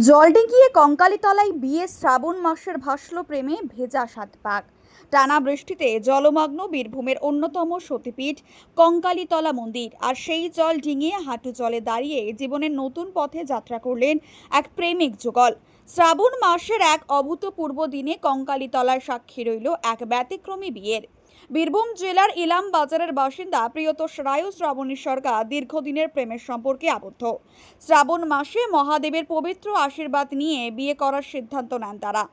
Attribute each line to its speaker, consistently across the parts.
Speaker 1: জলডিঙ্গিয়ে কঙ্কালীতলায় বিয়ে শ্রাবণ মাসের ভাসল প্রেমে ভেজা সাত পাক। টানা বৃষ্টিতে জলমগ্ন বীরভূমের অন্যতম সতীপীঠ কঙ্কালীতলা মন্দির। আর সেই জল ডিঙিয়ে হাঁটু জলে দাঁড়িয়ে জীবনের নতুন পথে যাত্রা করলেন এক প্রেমিক যুগল। শ্রাবণ মাসের এক অভূতপূর্ব দিনে কঙ্কালীতলার সাক্ষী রইল এক ব্যতিক্রমী বিয়ের বীরভূম জেলার ইলাম বাজারের বাসিন্দা প্রিয়তোষ রায় শ্রাবণী সরকার দীর্ঘদিনের প্রেমের সম্পর্কে আবদ্ধ। শ্রাবণ মাসে মহাদেবের পবিত্র আশীর্বাদ নিয়ে বিয়ে করার সিদ্ধান্ত নেন তারা।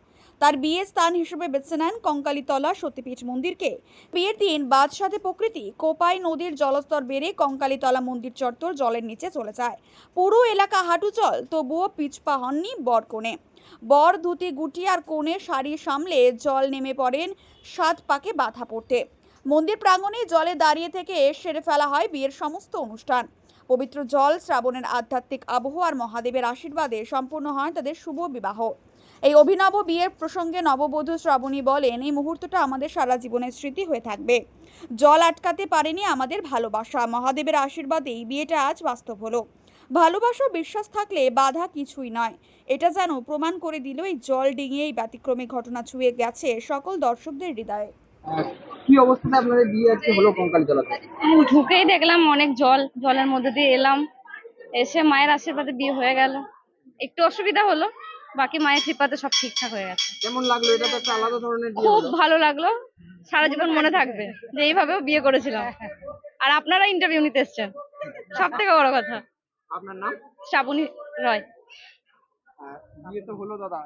Speaker 1: তার বিয়ের স্থান হিসেবে বেছে নেন কঙ্কালীতলা সতীপীঠ মন্দিরকে। বিয়ের দিন বাদশাতে প্রকৃতি, কোপাই নদীর জলস্তর বেড়ে কঙ্কালীতলা মন্দির চত্বর জলের নিচে চলে যায়। পুরো এলাকা হাঁটু জল তবুও পিছপা হননি বর কোণে। বর ধুতি, গুটি আর কোণে শাড়ি সামলে জল নেমে পড়েন সাত পাকে বাধা পড়তে। মন্দির প্রাঙ্গণে জলে দাঁড়িয়ে থেকে সেরে ফেলা হয় বিয়ের সমস্ত অনুষ্ঠান। পবিত্র জল, শ্রাবণের আধ্যাত্মিক আবহাওয়ার মহাদেবের আশীর্বাদে সম্পূর্ণ হয় তাদের শুভ বিবাহ। এই অভিনব বিয়ের প্রসঙ্গে নববধূ শ্রাবণী বলেন এই মুহূর্তটা আমাদের সারা জীবনের স্মৃতি হয়ে থাকবে। জল আটকাতে পারেনি আমাদের ভালোবাসা। মহাদেবের আশীর্বাদে এই বিয়েটা আজ বাস্তব হলো। ভালোবাসা বিশ্বাস থাকলে বাধা কিছুই নয়। এটা যেন প্রমাণ করে দিল এই জল ডিঙিয়ে এই ব্যতিক্রমী ঘটনা ছুঁয়ে গেছে সকল দর্শকদের হৃদয়ে।
Speaker 2: কি অবস্থাতে আপনাদের বিয়ে আজকে হলো কঙ্কালী তলাতে
Speaker 3: ঢুকেই দেখলাম অনেক জল। জলের মধ্যে দিয়ে এলাম। এসে মায়ের আশীর্বাদে বিয়ে হয়ে গেল। একটু অসুবিধা হলো। বাকি মায়ের কৃপাতে সব ঠিকঠাক হয়ে গেছে।
Speaker 2: কেমন লাগল? এটা তো একটা আলাদা ধরনের বিয়ে
Speaker 3: খুব ভালো লাগল। সারা জীবন মনে থাকবে যে এইভাবেও বিয়ে করেছিলাম। আর আপনারা ইন্টারভিউ নিতে এসছেন। সব থেকে বড় কথা।
Speaker 2: আপনার নাম?
Speaker 3: শ্রাবণী রয়।
Speaker 2: বিয়ে তো হলো দাদা।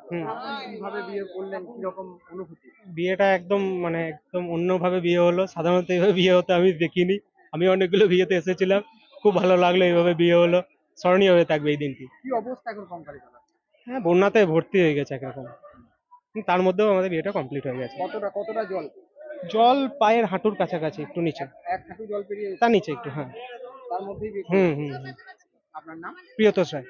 Speaker 2: কীভাবে বিয়ে করলেন? কীরকম অনুভূতি?
Speaker 4: বিয়েটা একদম মানে একদম অন্যভাবে বিয়ে হলো। সাধারণত এইভাবে বিয়ে হতে আমি দেখিনি। আমি অনেকগুলো বিয়েতে এসেছিলাম। খুব ভালো লাগল এইভাবে বিয়ে হলো। স্মরণীয় হয়ে থাকবে এই দিনটি।
Speaker 2: কি অবস্থা এখন তলা
Speaker 4: হ্যাঁ বন্যাতে ভর্তি হয়ে গেছে একরকম। তার মধ্যেও আমাদের বিয়েটা কমপ্লিট হয়ে গেছে।
Speaker 2: কতটা কতটা জল?
Speaker 4: জল পায়ের হাঁটুর কাছাকাছি একটু নিচে।
Speaker 2: এক হাঁটু জল পেরিয়ে
Speaker 4: তার নিচে একটু হ্যাঁ।
Speaker 2: তার মধ্যেই
Speaker 4: হুম হুম।
Speaker 2: আপনার নাম?
Speaker 4: প্রিয়তোষ রায়।